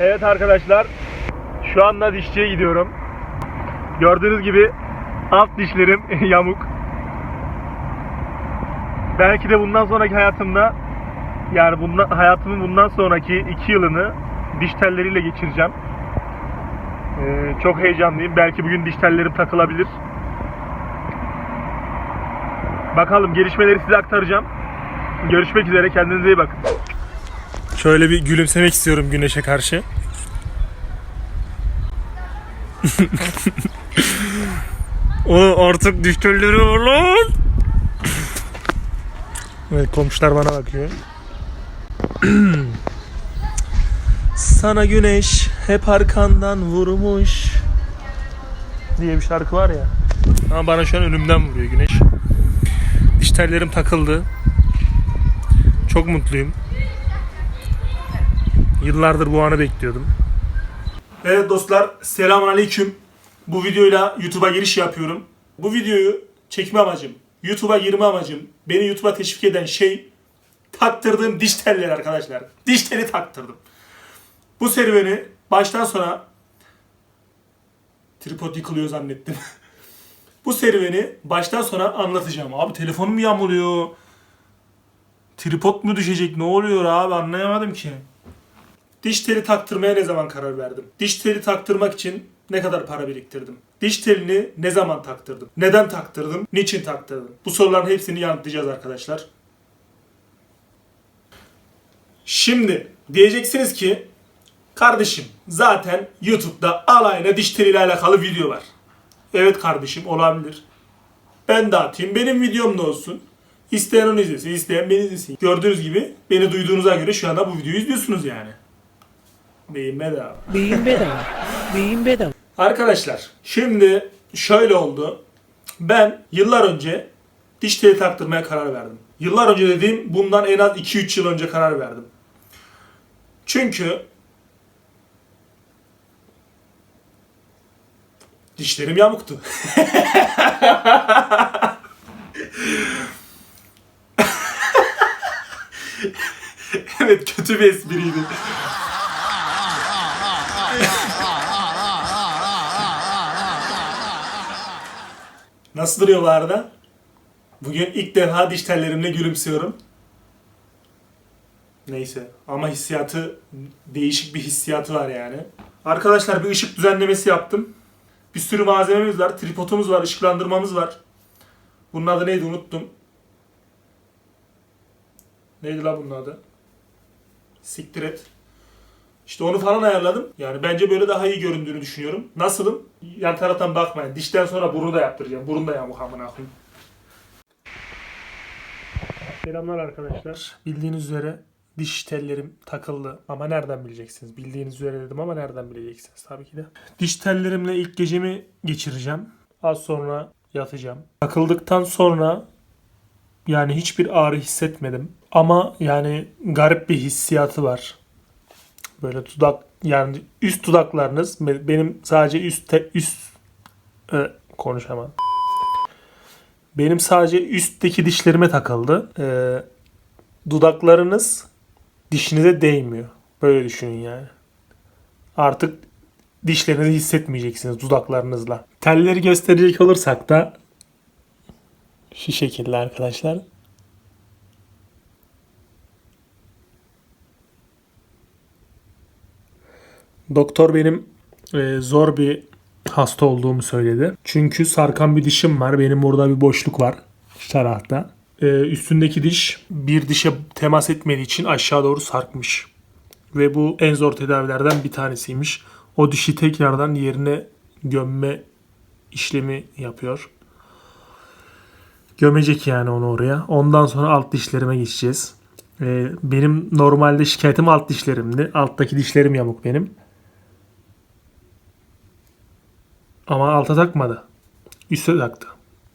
Evet arkadaşlar. Şu anda dişçiye gidiyorum. Gördüğünüz gibi alt dişlerim yamuk. Belki de bundan sonraki hayatımda yani bundan, hayatımın bundan sonraki iki yılını diş telleriyle geçireceğim. Ee, çok heyecanlıyım. Belki bugün diş tellerim takılabilir. Bakalım gelişmeleri size aktaracağım. Görüşmek üzere. Kendinize iyi bakın. Şöyle bir gülümsemek istiyorum güneşe karşı. o artık diş telleri var lan. Evet komşular bana bakıyor. Sana güneş hep arkandan vurmuş diye bir şarkı var ya. Ama bana şu an önümden vuruyor güneş. Diş takıldı. Çok mutluyum. Yıllardır bu anı bekliyordum. Evet dostlar, selamun aleyküm. Bu videoyla YouTube'a giriş yapıyorum. Bu videoyu çekme amacım, YouTube'a girme amacım, beni YouTube'a teşvik eden şey taktırdığım diş telleri arkadaşlar. Diş teli taktırdım. Bu serüveni baştan sona tripod yıkılıyor zannettim. Bu serüveni baştan sona anlatacağım. Abi telefonum yamuluyor. Tripod mu düşecek? Ne oluyor abi? Anlayamadım ki. Diş teli taktırmaya ne zaman karar verdim? Diş teli taktırmak için ne kadar para biriktirdim? Diş telini ne zaman taktırdım? Neden taktırdım? Niçin taktırdım? Bu soruların hepsini yanıtlayacağız arkadaşlar. Şimdi diyeceksiniz ki kardeşim zaten YouTube'da alayına diş teliyle alakalı video var. Evet kardeşim olabilir. Ben de. Benim videom da olsun. İsteyen onu izlesin. isteyen beni izlesin. Gördüğünüz gibi beni duyduğunuza göre şu anda bu videoyu izliyorsunuz yani. Beyin bedava. Beyin bedava. Beyin bedava. Arkadaşlar şimdi şöyle oldu. Ben yıllar önce diş teli taktırmaya karar verdim. Yıllar önce dediğim bundan en az 2-3 yıl önce karar verdim. Çünkü dişlerim yamuktu. evet kötü bir espriydi. Nasıl duruyor bu arada? Bugün ilk defa diş tellerimle gülümsüyorum. Neyse ama hissiyatı değişik bir hissiyatı var yani. Arkadaşlar bir ışık düzenlemesi yaptım. Bir sürü malzememiz var. Tripodumuz var, ışıklandırmamız var. Bunun adı neydi unuttum. Neydi la bunun adı? Siktir et. İşte onu falan ayarladım. Yani bence böyle daha iyi göründüğünü düşünüyorum. Nasılım? Yan taraftan bakmayın. Dişten sonra burnu da yaptıracağım. Burun da yamuk amına koyayım. Selamlar arkadaşlar. Bildiğiniz üzere diş tellerim takıldı. Ama nereden bileceksiniz? Bildiğiniz üzere dedim ama nereden bileceksiniz tabii ki de. Diş tellerimle ilk gecemi geçireceğim. Az sonra yatacağım. Takıldıktan sonra yani hiçbir ağrı hissetmedim. Ama yani garip bir hissiyatı var. Böyle dudak yani üst dudaklarınız benim sadece üst te- üst e, konuşamam. Benim sadece üstteki dişlerime takıldı. E, dudaklarınız dişinize değmiyor. Böyle düşünün yani. Artık dişlerinizi hissetmeyeceksiniz dudaklarınızla. Telleri gösterecek olursak da şu şekilde arkadaşlar. Doktor benim e, zor bir hasta olduğumu söyledi. Çünkü sarkan bir dişim var. Benim burada bir boşluk var şu tarafta. E, üstündeki diş bir dişe temas etmediği için aşağı doğru sarkmış. Ve bu en zor tedavilerden bir tanesiymiş. O dişi tekrardan yerine gömme işlemi yapıyor. Gömecek yani onu oraya. Ondan sonra alt dişlerime geçeceğiz. E, benim normalde şikayetim alt dişlerimdi. Alttaki dişlerim yamuk benim. Ama alta takmadı. Üste taktı.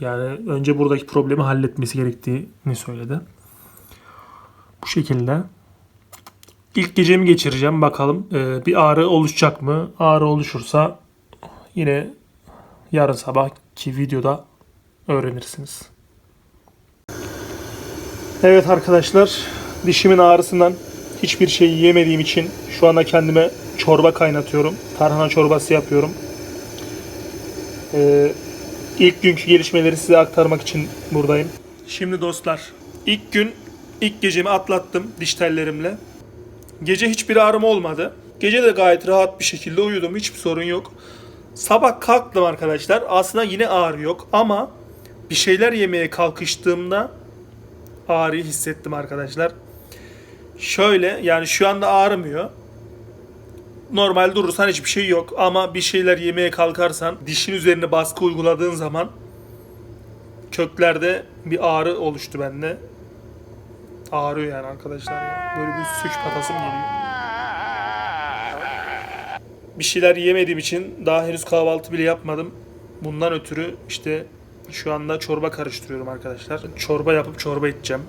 Yani önce buradaki problemi halletmesi gerektiğini söyledi. Bu şekilde. İlk gecemi geçireceğim. Bakalım ee, bir ağrı oluşacak mı? Ağrı oluşursa yine yarın sabahki videoda öğrenirsiniz. Evet arkadaşlar dişimin ağrısından hiçbir şey yiyemediğim için şu anda kendime çorba kaynatıyorum. Tarhana çorbası yapıyorum. Ee, ilk günkü gelişmeleri size aktarmak için buradayım. Şimdi dostlar, ilk gün ilk gecemi atlattım diş tellerimle. Gece hiçbir ağrım olmadı. Gece de gayet rahat bir şekilde uyudum. Hiçbir sorun yok. Sabah kalktım arkadaşlar. Aslında yine ağrı yok ama bir şeyler yemeye kalkıştığımda ağrıyı hissettim arkadaşlar. Şöyle yani şu anda ağrımıyor. Normal durursan hiçbir şey yok ama bir şeyler yemeye kalkarsan dişin üzerine baskı uyguladığın zaman köklerde bir ağrı oluştu bende. Ağrıyor yani arkadaşlar ya. Böyle bir sük patasım geliyor. Bir şeyler yemediğim için daha henüz kahvaltı bile yapmadım. Bundan ötürü işte şu anda çorba karıştırıyorum arkadaşlar. Çorba yapıp çorba içeceğim.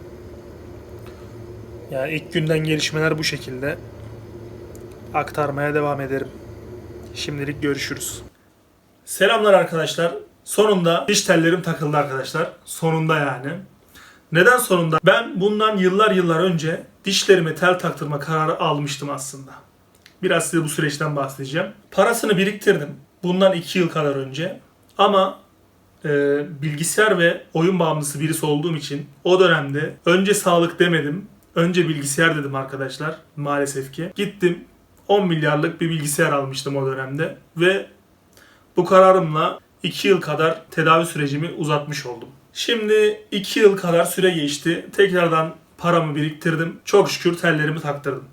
Yani ilk günden gelişmeler bu şekilde. Aktarmaya devam ederim. Şimdilik görüşürüz. Selamlar arkadaşlar. Sonunda diş tellerim takıldı arkadaşlar. Sonunda yani. Neden sonunda? Ben bundan yıllar yıllar önce dişlerime tel taktırma kararı almıştım aslında. Biraz size bu süreçten bahsedeceğim. Parasını biriktirdim. Bundan 2 yıl kadar önce. Ama e, bilgisayar ve oyun bağımlısı birisi olduğum için o dönemde önce sağlık demedim. Önce bilgisayar dedim arkadaşlar maalesef ki. Gittim 10 milyarlık bir bilgisayar almıştım o dönemde. Ve bu kararımla 2 yıl kadar tedavi sürecimi uzatmış oldum. Şimdi 2 yıl kadar süre geçti. Tekrardan paramı biriktirdim. Çok şükür tellerimi taktırdım.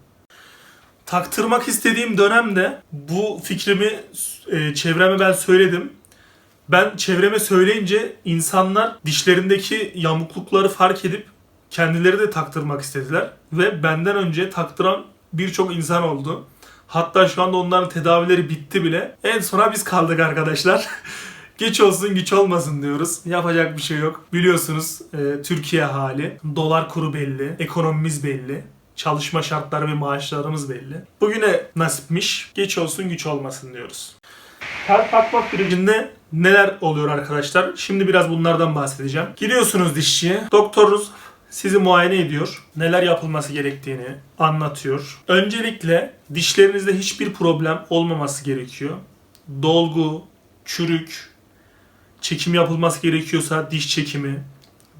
Taktırmak istediğim dönemde bu fikrimi e, çevreme ben söyledim. Ben çevreme söyleyince insanlar dişlerindeki yamuklukları fark edip kendileri de taktırmak istediler. Ve benden önce taktıran birçok insan oldu. Hatta şu anda onların tedavileri bitti bile. En sona biz kaldık arkadaşlar. Geç olsun güç olmasın diyoruz. Yapacak bir şey yok. Biliyorsunuz e, Türkiye hali. Dolar kuru belli. Ekonomimiz belli. Çalışma şartları ve maaşlarımız belli. Bugüne nasipmiş. Geç olsun güç olmasın diyoruz. Tel takma sürecinde neler oluyor arkadaşlar? Şimdi biraz bunlardan bahsedeceğim. Gidiyorsunuz dişçiye. Doktorunuz sizi muayene ediyor. Neler yapılması gerektiğini anlatıyor. Öncelikle dişlerinizde hiçbir problem olmaması gerekiyor. Dolgu, çürük, çekim yapılması gerekiyorsa diş çekimi,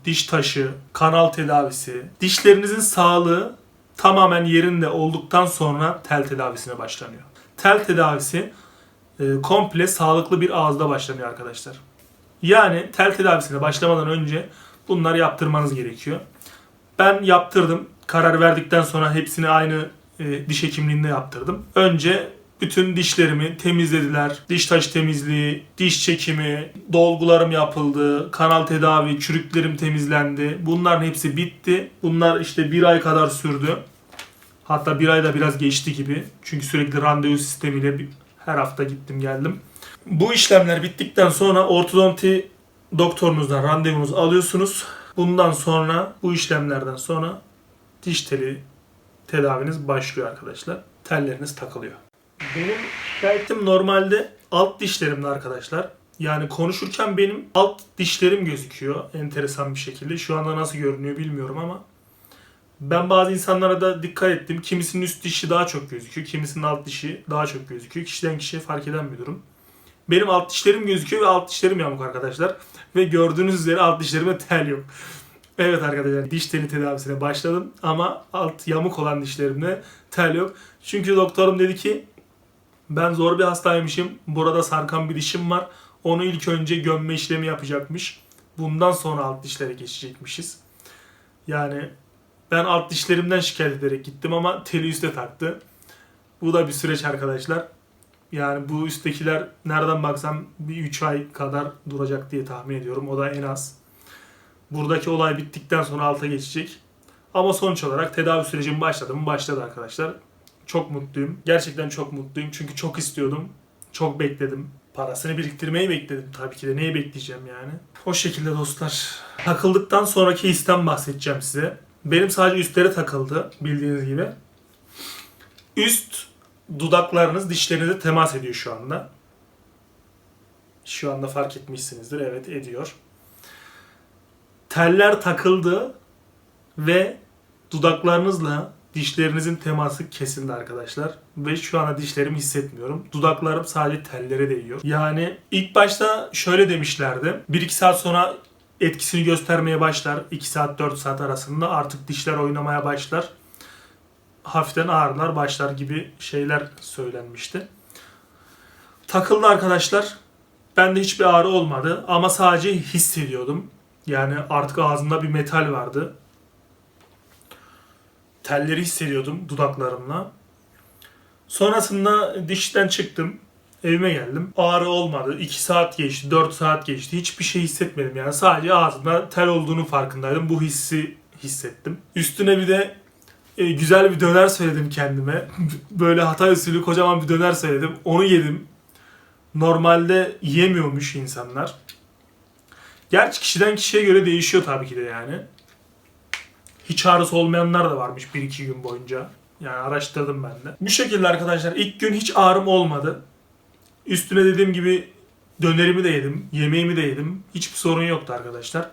diş taşı, kanal tedavisi, dişlerinizin sağlığı tamamen yerinde olduktan sonra tel tedavisine başlanıyor. Tel tedavisi e, komple sağlıklı bir ağızda başlanıyor arkadaşlar. Yani tel tedavisine başlamadan önce bunlar yaptırmanız gerekiyor. Ben yaptırdım. Karar verdikten sonra hepsini aynı e, diş hekimliğinde yaptırdım. Önce bütün dişlerimi temizlediler. Diş taş temizliği, diş çekimi, dolgularım yapıldı, kanal tedavi, çürüklerim temizlendi. Bunların hepsi bitti. Bunlar işte bir ay kadar sürdü. Hatta bir ayda biraz geçti gibi. Çünkü sürekli randevu sistemiyle her hafta gittim geldim. Bu işlemler bittikten sonra ortodonti doktorunuzdan randevunuzu alıyorsunuz. Bundan sonra bu işlemlerden sonra diş teli tedaviniz başlıyor arkadaşlar. Telleriniz takılıyor. Benim şikayetim normalde alt dişlerimde arkadaşlar. Yani konuşurken benim alt dişlerim gözüküyor enteresan bir şekilde. Şu anda nasıl görünüyor bilmiyorum ama ben bazı insanlara da dikkat ettim. Kimisinin üst dişi daha çok gözüküyor. Kimisinin alt dişi daha çok gözüküyor. Kişiden kişiye fark eden bir durum. Benim alt dişlerim gözüküyor ve alt dişlerim yamuk arkadaşlar. Ve gördüğünüz üzere alt dişlerime tel yok. Evet arkadaşlar diş teli tedavisine başladım ama alt yamuk olan dişlerimde tel yok. Çünkü doktorum dedi ki ben zor bir hastaymışım. Burada sarkan bir dişim var. Onu ilk önce gömme işlemi yapacakmış. Bundan sonra alt dişlere geçecekmişiz. Yani ben alt dişlerimden şikayet ederek gittim ama teli üste taktı. Bu da bir süreç arkadaşlar. Yani bu üsttekiler nereden baksam bir 3 ay kadar duracak diye tahmin ediyorum. O da en az. Buradaki olay bittikten sonra alta geçecek. Ama sonuç olarak tedavi sürecim başladı mı? Başladı arkadaşlar. Çok mutluyum. Gerçekten çok mutluyum. Çünkü çok istiyordum. Çok bekledim. Parasını biriktirmeyi bekledim tabii ki de. Neyi bekleyeceğim yani? O şekilde dostlar. Takıldıktan sonraki histen bahsedeceğim size. Benim sadece üstlere takıldı bildiğiniz gibi. Üst dudaklarınız dişlerinize temas ediyor şu anda. Şu anda fark etmişsinizdir. Evet ediyor. Teller takıldı ve dudaklarınızla dişlerinizin teması kesildi arkadaşlar. Ve şu anda dişlerimi hissetmiyorum. Dudaklarım sadece tellere değiyor. Yani ilk başta şöyle demişlerdi. 1-2 saat sonra etkisini göstermeye başlar. 2 saat 4 saat arasında artık dişler oynamaya başlar. Hafiften ağrılar başlar gibi şeyler söylenmişti. Takıldı arkadaşlar. Bende hiçbir ağrı olmadı ama sadece hissediyordum. Yani artık ağzımda bir metal vardı. Telleri hissediyordum dudaklarımla. Sonrasında dişten çıktım. Evime geldim. Ağrı olmadı. 2 saat geçti, 4 saat geçti. Hiçbir şey hissetmedim yani. Sadece ağzımda tel olduğunu farkındaydım. Bu hissi hissettim. Üstüne bir de e, güzel bir döner söyledim kendime. Böyle Hatay usulü kocaman bir döner söyledim. Onu yedim. Normalde yemiyormuş insanlar. Gerçi kişiden kişiye göre değişiyor tabii ki de yani. Hiç ağrısı olmayanlar da varmış 1-2 gün boyunca. Yani araştırdım ben de. Bu şekilde arkadaşlar ilk gün hiç ağrım olmadı. Üstüne dediğim gibi dönerimi de yedim, yemeğimi de yedim. Hiçbir sorun yoktu arkadaşlar.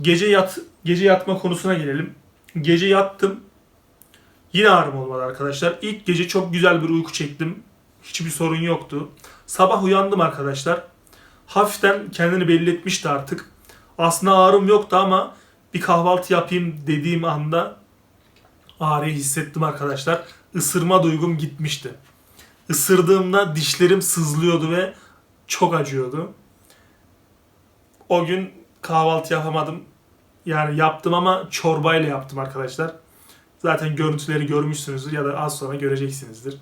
Gece yat gece yatma konusuna gelelim. Gece yattım. Yine ağrım olmadı arkadaşlar. İlk gece çok güzel bir uyku çektim. Hiçbir sorun yoktu. Sabah uyandım arkadaşlar. Hafiften kendini belli etmişti artık. Aslında ağrım yoktu ama bir kahvaltı yapayım dediğim anda ağrıyı hissettim arkadaşlar. Isırma duygum gitmişti. Isırdığımda dişlerim sızlıyordu ve çok acıyordu. O gün kahvaltı yapamadım. Yani yaptım ama çorbayla yaptım arkadaşlar. Zaten görüntüleri görmüşsünüzdür ya da az sonra göreceksinizdir.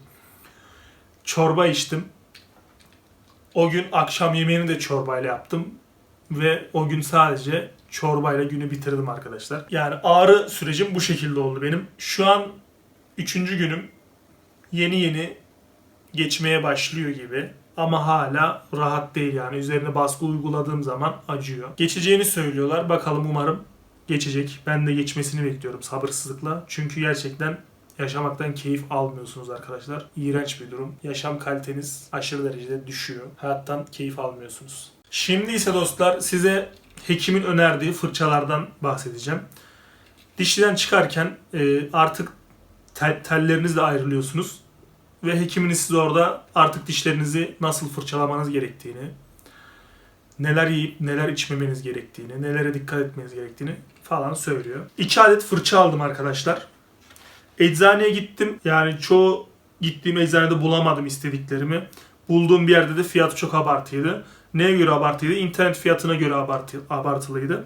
Çorba içtim. O gün akşam yemeğini de çorbayla yaptım. Ve o gün sadece çorbayla günü bitirdim arkadaşlar. Yani ağrı sürecim bu şekilde oldu benim. Şu an üçüncü günüm. Yeni yeni geçmeye başlıyor gibi. Ama hala rahat değil yani. Üzerine baskı uyguladığım zaman acıyor. Geçeceğini söylüyorlar. Bakalım umarım geçecek. Ben de geçmesini bekliyorum sabırsızlıkla. Çünkü gerçekten yaşamaktan keyif almıyorsunuz arkadaşlar. İğrenç bir durum. Yaşam kaliteniz aşırı derecede düşüyor. Hayattan keyif almıyorsunuz. Şimdi ise dostlar size hekimin önerdiği fırçalardan bahsedeceğim. Dişliden çıkarken e, artık tel, tellerinizle ayrılıyorsunuz. Ve hekiminiz size orada artık dişlerinizi nasıl fırçalamanız gerektiğini, neler yiyip neler içmemeniz gerektiğini, nelere dikkat etmeniz gerektiğini falan söylüyor. 2 adet fırça aldım arkadaşlar. Eczaneye gittim. Yani çoğu gittiğim eczanede bulamadım istediklerimi. Bulduğum bir yerde de fiyatı çok abartıydı. Neye göre abartıydı? İnternet fiyatına göre abartı, abartılıydı.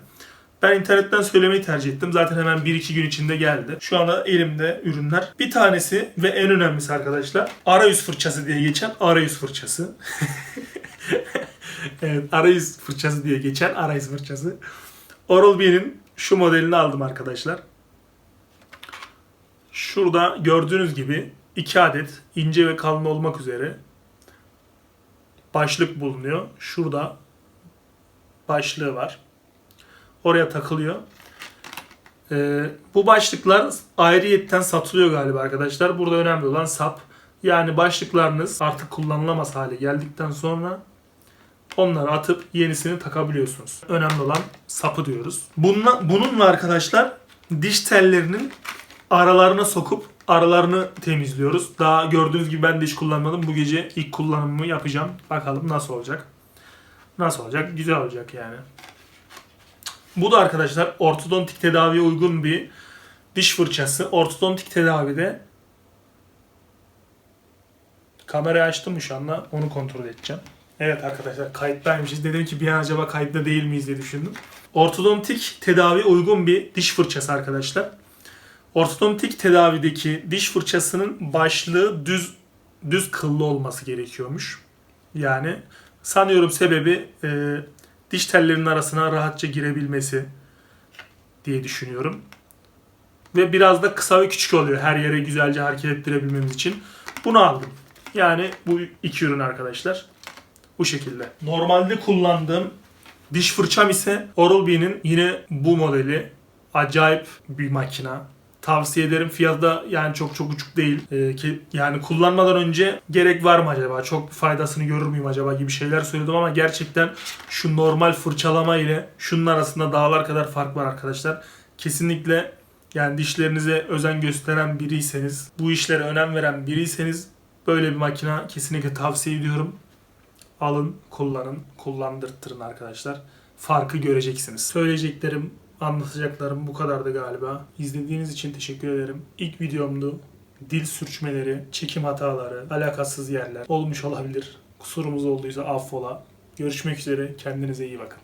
Ben internetten söylemeyi tercih ettim. Zaten hemen 1-2 gün içinde geldi. Şu anda elimde ürünler. Bir tanesi ve en önemlisi arkadaşlar arayüz fırçası diye geçen arayüz fırçası. evet arayüz fırçası diye geçen arayüz fırçası. Oral-B'nin şu modelini aldım arkadaşlar. Şurada gördüğünüz gibi 2 adet ince ve kalın olmak üzere başlık bulunuyor. Şurada başlığı var. Oraya takılıyor. Ee, bu başlıklar ayrıyetten satılıyor galiba arkadaşlar. Burada önemli olan sap. Yani başlıklarınız artık kullanılamaz hale geldikten sonra onları atıp yenisini takabiliyorsunuz. Önemli olan sapı diyoruz. Bununla, bununla arkadaşlar diş tellerinin aralarına sokup aralarını temizliyoruz. Daha gördüğünüz gibi ben de hiç kullanmadım. Bu gece ilk kullanımımı yapacağım. Bakalım nasıl olacak. Nasıl olacak? Güzel olacak yani. Bu da arkadaşlar ortodontik tedaviye uygun bir diş fırçası. Ortodontik tedavide kamerayı açtım şu anda onu kontrol edeceğim. Evet arkadaşlar kayıttaymışız. Dedim ki bir an acaba kayıtta değil miyiz diye düşündüm. Ortodontik tedavi uygun bir diş fırçası arkadaşlar. Ortodontik tedavideki diş fırçasının başlığı düz düz kıllı olması gerekiyormuş. Yani sanıyorum sebebi e, diş tellerinin arasına rahatça girebilmesi diye düşünüyorum. Ve biraz da kısa ve küçük oluyor her yere güzelce hareket ettirebilmemiz için. Bunu aldım. Yani bu iki ürün arkadaşlar. Bu şekilde. Normalde kullandığım diş fırçam ise Oral-B'nin yine bu modeli. Acayip bir makina. Tavsiye ederim. Fiyatı da yani çok çok uçuk değil. Ee, ki yani kullanmadan önce gerek var mı acaba? Çok faydasını görür müyüm acaba gibi şeyler söyledim ama gerçekten şu normal fırçalama ile şunun arasında dağlar kadar fark var arkadaşlar. Kesinlikle Yani dişlerinize özen gösteren biriyseniz, bu işlere önem veren biriyseniz böyle bir makine kesinlikle tavsiye ediyorum. Alın, kullanın, kullandırtırın arkadaşlar. Farkı göreceksiniz. Söyleyeceklerim, anlatacaklarım bu kadardı galiba. İzlediğiniz için teşekkür ederim. İlk videomdu. Dil sürçmeleri, çekim hataları, alakasız yerler olmuş olabilir. Kusurumuz olduysa affola. Görüşmek üzere. Kendinize iyi bakın.